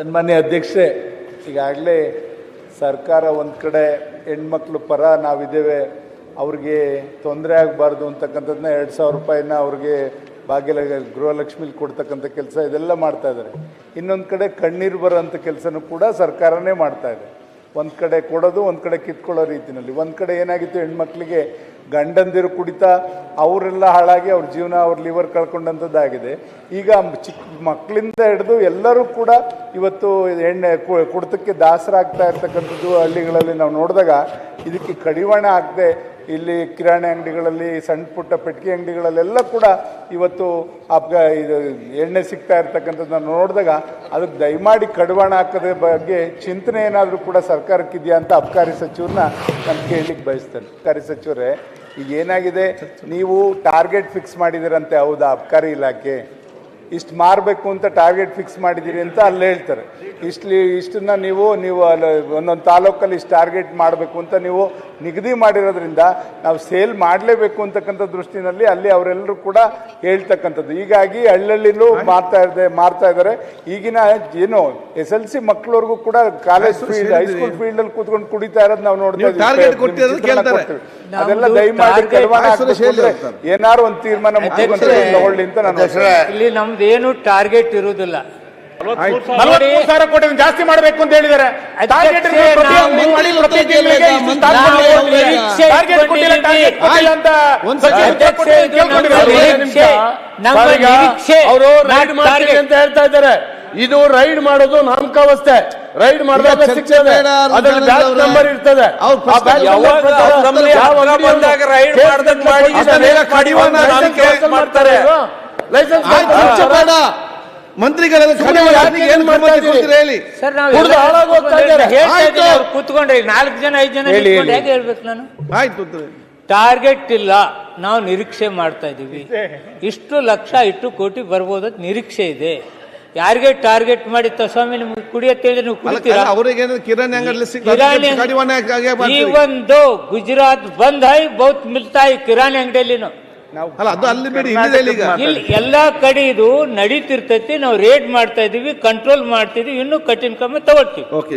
ಸನ್ಮಾನ್ಯ ಅಧ್ಯಕ್ಷೆ, ಈಗಾಗಲೇ ಸರ್ಕಾರ ಒಂದು ಕಡೆ ಹೆಣ್ಮಕ್ಳು ಪರ ನಾವಿದ್ದೇವೆ, ಅವ್ರಿಗೆ ತೊಂದರೆ ಆಗಬಾರ್ದು ಅಂತಕ್ಕಂಥದ್ದನ್ನ ಎರಡು ಸಾವಿರ ರೂಪಾಯಿನ ಅವ್ರಿಗೆ ಭಾಗ್ಯಲ ಗೃಹಲಕ್ಷ್ಮಿಲಿ ಕೊಡ್ತಕ್ಕಂಥ ಕೆಲಸ ಇದೆಲ್ಲ ಮಾಡ್ತಾ ಇದ್ದಾರೆ. ಇನ್ನೊಂದು ಕಡೆ ಕಣ್ಣೀರು ಬರೋಂಥ ಕೆಲಸನೂ ಕೂಡ ಸರ್ಕಾರನೇ ಮಾಡ್ತಾ ಇದೆ. ಒಂದು ಕಡೆ ಕೊಡೋದು, ಒಂದು ಕಡೆ ಕಿತ್ಕೊಳ್ಳೋ ರೀತಿಯಲ್ಲಿ ಒಂದು ಕಡೆ ಏನಾಗಿತ್ತು, ಹೆಣ್ಮಕ್ಳಿಗೆ ಗಂಡಂದಿರು ಕುಡಿತಾ, ಅವರೆಲ್ಲ ಹಾಳಾಗಿ ಅವ್ರ ಜೀವನ, ಅವ್ರ ಲಿವರ್ ಕಳ್ಕೊಂಡಂಥದ್ದಾಗಿದೆ. ಈಗ ಚಿಕ್ಕ ಮಕ್ಕಳಿಂದ ಹಿಡಿದು ಎಲ್ಲರೂ ಕೂಡ ಇವತ್ತು ಎಣ್ಣೆ ಕುಡಿತಕ್ಕೆ ದಾಸರಾಗ್ತಾ ಇರ್ತಕ್ಕಂಥದ್ದು ಹಳ್ಳಿಗಳಲ್ಲಿ ನಾವು ನೋಡಿದಾಗ ಇದಕ್ಕೆ ಕಡಿವಾಣ ಆಗದೆ ಇಲ್ಲಿ ಕಿರಾಣಿ ಅಂಗಡಿಗಳಲ್ಲಿ ಸಣ್ಣ ಪುಟ್ಟ ಪೆಟ್ಟಿಗೆ ಅಂಗಡಿಗಳಲ್ಲೆಲ್ಲ ಕೂಡ ಇವತ್ತು ಅಪ್ಗ ಇದು ಎಣ್ಣೆ ಸಿಗ್ತಾ ಇರ್ತಕ್ಕಂಥದ್ದನ್ನ ನೋಡಿದಾಗ ಅದಕ್ಕೆ ದಯಮಾಡಿ ಕಡಿವಾಣ ಹಾಕೋದ್ರ ಬಗ್ಗೆ ಚಿಂತನೆ ಏನಾದರೂ ಕೂಡ ಸರ್ಕಾರಕ್ಕಿದೆಯಾ ಅಂತ ಅಬ್ಕಾರಿ ಸಚಿವರನ್ನ ನಾನು ಕೇಳಲಿಕ್ಕೆ ಬಯಸ್ತೇನೆ. ಅಬ್ಕಾರಿ ಸಚಿವರೇ ಈಗ ಏನಾಗಿದೆ? ನೀವು ಟಾರ್ಗೆಟ್ ಫಿಕ್ಸ್ ಮಾಡಿದ್ದೀರಂತೆ ಹೌದಾ? ಅಬ್ಕಾರಿ ಇಲಾಖೆ? ಇಷ್ಟು ಮಾರಬೇಕು ಅಂತ ಟಾರ್ಗೆಟ್ ಫಿಕ್ಸ್ ಮಾಡಿದ್ದೀರಿ ಅಂತ ಅಲ್ಲಿ ಹೇಳ್ತಾರೆ. ಇಷ್ಟು ಇಷ್ಟನ್ನ ನೀವು ನೀವು ಅಲ್ಲಿ ಒಂದೊಂದು ತಾಲೂಕಲ್ಲಿ ಇಷ್ಟು ಟಾರ್ಗೆಟ್ ಮಾಡಬೇಕು ಅಂತ ನೀವು ನಿಗದಿ ಮಾಡಿರೋದ್ರಿಂದ ನಾವು ಸೇಲ್ ಮಾಡಲೇಬೇಕು ಅಂತಕ್ಕಂಥ ದೃಷ್ಟಿನಲ್ಲಿ ಅಲ್ಲಿ ಅವರೆಲ್ಲರೂ ಕೂಡ ಹೇಳ್ತಕ್ಕಂಥದ್ದು. ಹೀಗಾಗಿ ಹಳ್ಳಹಳ್ಳಿಲೂ ಮಾರ್ತಾ ಇದೆ ಮಾರ್ತಾ ಇದ್ದಾರೆ. ಈಗಿನ ಏನು ಎಸ್ ಎಲ್ ಸಿ ಮಕ್ಕಳವರೆಗೂ ಕೂಡ ಕಾಲೇಜ್ ಫೀಲ್ಡ್ ಹೈಸ್ಕೂಲ್ ಫೀಲ್ಡ್ ಅಲ್ಲಿ ಕೂತ್ಕೊಂಡು ಕುಡಿತಾ ಇರೋದು ನಾವು ನೋಡ್ತೀವಿ ಇದ್ದೀವಿ. ಅದೆಲ್ಲ ದಯಮಾಡಿ. ಏನಾರು ಒಂದು ತೀರ್ಮಾನ ಮುಖ್ಯಮಂತ್ರಿ ತಗೊಳ್ಳಿ ಅಂತ ನಾನು ಇಲ್ಲಿ ನಮ್ದು ಏನು ಟಾರ್ಗೆಟ್ ಇರುವುದಿಲ್ಲ. ನಲವತ್ಮೂರು ಸಾವಿರ. ಕೋಟಿ ಜಾಸ್ತಿ ಮಾಡಬೇಕು ಅಂತ ಹೇಳಿದ್ದಾರೆ. ಅಂತ ಹೇಳ್ತಾ ಇದ್ದಾರೆ. ಇದು ರೈಡ್ ಮಾಡೋದು ನಾಮಕಾವಸ್ಥೆ. ರೈಡ್ ಮಾಡಿದಾಗ ಶಿಕ್ಷೆ ಸಿಗ್ತದೆ. ಅದ್ರಲ್ಲಿ ಬ್ಯಾಚ್ ನಂಬರ್ ಇರ್ತದೆ. ರೈಡ್ ಮಾಡ್ತಾರೆ. ಲೈಸೆನ್ಸ್ ಬೇಡ. ಮಂತ್ರಿಗಳೆಲ್ಲ ಏನ್ ಹೇಳಿ. ಸರ್ ನಾವು ಇದ್ದಾರೆ. ಹೇಳ್ತಾ ಕೂತ್ಕೊಂಡ್ರೆ ನಾಲ್ಕು ಜನ ಐದು ಜನ. ಹೇಗೆ ಹೇಳ್ಬೇಕು ನಾನು? ಆಯ್ತು. ಟಾರ್ಗೆಟ್ ಇಲ್ಲ. ನಾವು ನಿರೀಕ್ಷೆ ಮಾಡ್ತಾ ಇದೀವಿ ಇಷ್ಟು ಲಕ್ಷ ಇಷ್ಟು ಕೋಟಿ ಬರ್ಬೋದು ಅಂತ ನಿರೀಕ್ಷೆ ಇದೆ. ಯಾರಿಗೆ ಟಾರ್ಗೆಟ್ ಮಾಡಿ ತಸ್ವಾಮಿ ಸ್ವಾಮಿ ನಿಮ್ಗೆ ಕುಡಿಯತ್ತೆ ನೀವು ಕುಡಿತೀರಾ? ಕಿರಾಣಿ ಅಂಗಡಿ ಒಂದು ಗುಜರಾತ್ ಬಂದ್ ಹೈ ಬಹುತ್ ಮಿಲ್ತಾ ಕಿರಾಣಿ ಅಂಗಡಿಯಲ್ಲಿನೂ ಅಲ್ಲ ಅದು ಅಲ್ಲಿ ಬಿಡಿ ಇಲ್ಲಿ ಈಗ ಇಲ್ಲಿ ಎಲ್ಲಾ ಕಡೆ ಇದು ನಡೀತಿರ್ತೈತಿ ನಾವು ರೇಡ್ ಮಾಡ್ತಾ ಇದೀವಿ ಕಂಟ್ರೋಲ್ ಮಾಡ್ತಿದೀವಿ ಇನ್ನು ಕಠಿಣ ಕ್ರಮ ತಗೊಳ್ತೀವಿ. ಓಕೆ